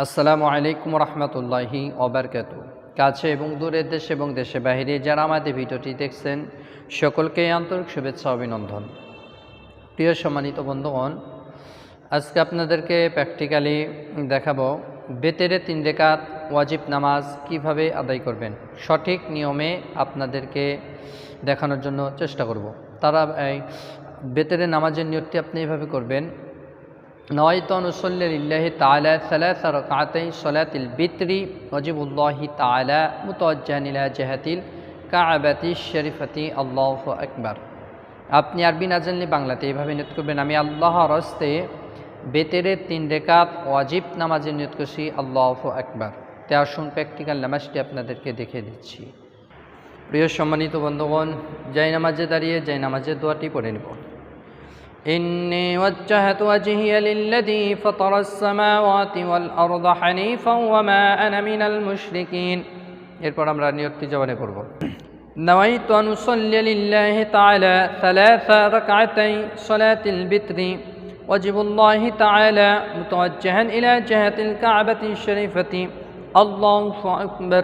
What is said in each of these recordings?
আসসালামু আলাইকুম রহমতুল্লাহি ওবরকাত। কাছে এবং দূরের দেশ এবং দেশে বাহিরে যারা আমাদের ভিডিওটি দেখছেন, সকলকে আন্তরিক শুভেচ্ছা অভিনন্দন। প্রিয় সম্মানিত বন্ধুগণ, আজকে আপনাদেরকে প্র্যাকটিক্যালি দেখাবো বেতেরে তিন রেখাত ওয়াজিব নামাজ কীভাবে আদায় করবেন। সঠিক নিয়মে আপনাদেরকে দেখানোর জন্য চেষ্টা করব। তারা এই বেতেরে নামাজের নিয়তটি আপনি এভাবে করবেন নয়তনসল্লিল্লাহ তালা সালাস রকাতই সলাতিল বিত্রি অজিবুল্লাহি তালা মুতজ্জানিলা জেহাতিল কাবাতি শরীফতি। আল্লাহ আকবার। আপনি আরবি না জানলে বাংলাতে এইভাবে নিয়ত করবেন। আমি আল্লাহ রস্তে বেতেরে তিন রেকাত ওয়াজিব নামাজে নিয়ত করছি। আল্লাহ আকবার। তে আসুন প্র্যাকটিক্যাল নামাজটি আপনাদেরকে দেখে দিচ্ছি। প্রিয় সম্মানিত বন্ধুগণ জয় নামাজে দাঁড়িয়ে জয় নামাজের দোয়াটি পড়ে নেব। إني وجهت وجهي للذي فطر السماوات والأرض حنيفا وما أنا من المشركين এরপর আমরা নিয়তটি জবানে করব نويت أن أصلي لله تعالى ثلاث ركعتي صلاة البتر وجب الله تعالى متوجها إلى جهة الكعبة الشريفة الله أكبر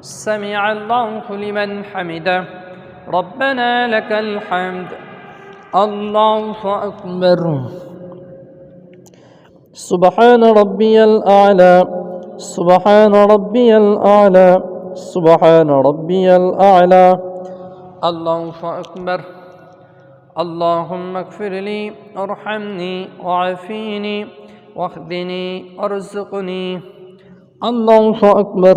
سمع الله لمن حمده. ربنا لك الحمد. الله أكبر. سبحان ربي الأعلى. سبحان ربي الأعلى. سبحان ربي الأعلى. الله أكبر. اللهم اغفر لي ارحمني وعافيني واخذني وارزقني. الله أكبر.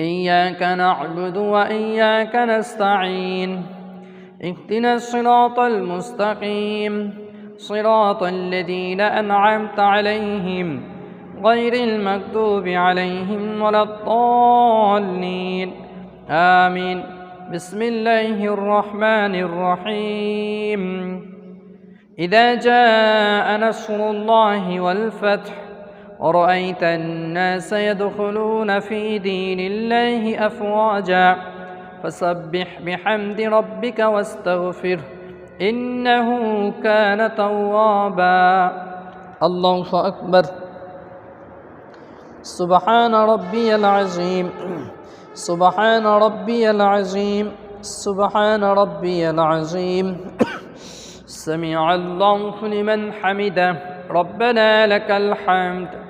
إياك نعبد وإياك نستعين. اهدنا الصراط المستقيم. صراط الذين أنعمت عليهم. غير المكتوب عليهم ولا الضالين. آمين. بسم الله الرحمن الرحيم. إذا جاء نصر الله والفتح ورأيت الناس يدخلون في دين الله أفواجا فسبح بحمد ربك واستغفره إنه كان توابا. الله أكبر. سبحان ربي العظيم. سبحان ربي العظيم. سبحان ربي العظيم. سمع الله لمن حمده. ربنا لك الحمد.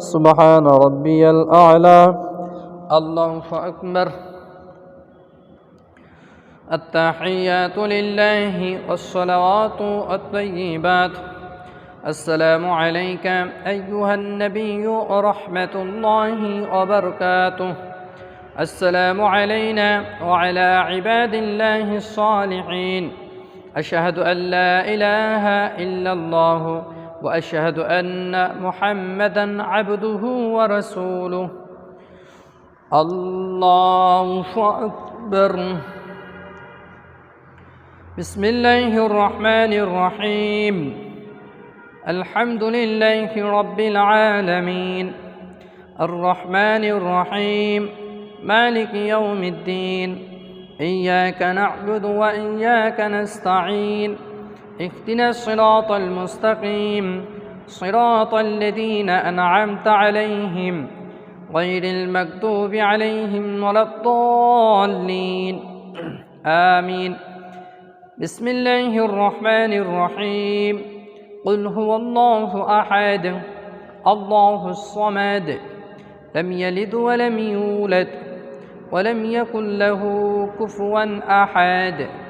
سبحان ربي الأعلى. الله أكبر. التحيات لله والصلوات الطيبات. السلام عليك أيها النبي ورحمة الله وبركاته. السلام علينا وعلى عباد الله الصالحين. أشهد أن لا إله إلا الله وأشهد أن محمدا عبده ورسوله. الله أكبر. بسم الله الرحمن الرحيم. الحمد لله رب العالمين. الرحمن الرحيم. مالك يوم الدين. إياك نعبد وإياك نستعين. اهدنا الصراط المستقيم. صراط الذين أنعمت عليهم غير المكتوب عليهم ولا الضالين. آمين. بسم الله الرحمن الرحيم. قل هو الله أحد الله الصمد لم يلد ولم يولد ولم يكن له كفوا أحد.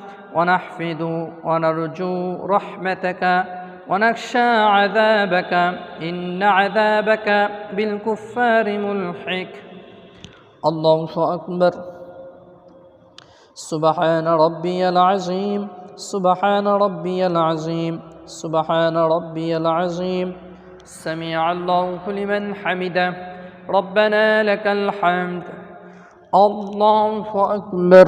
ونحفد ونرجو رحمتك ونخشى عذابك إن عذابك بالكفار ملحك. الله أكبر. سبحان ربي العظيم. سبحان ربي العظيم. سبحان ربي العظيم. سمع الله لمن حمده. ربنا لك الحمد. الله أكبر.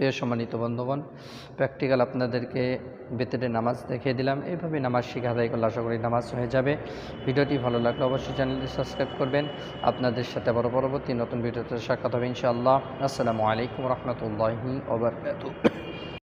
প্রিয় সম্মানিত বন্ধুগণ প্র্যাকটিক্যাল আপনাদেরকে বেতেরে নামাজ দেখিয়ে দিলাম। এইভাবে নামাজ শিখা আদায় করলে আশা করি নামাজ হয়ে যাবে। ভিডিওটি ভালো লাগলে অবশ্যই চ্যানেলটি সাবস্ক্রাইব করবেন। আপনাদের সাথে বড় পরবর্তী নতুন ভিডিওতে সাক্ষাৎ হবে ইনশাআল্লাহ। আসসালামু আলাইকুম রহমতুল্লাহি ওবরকাতু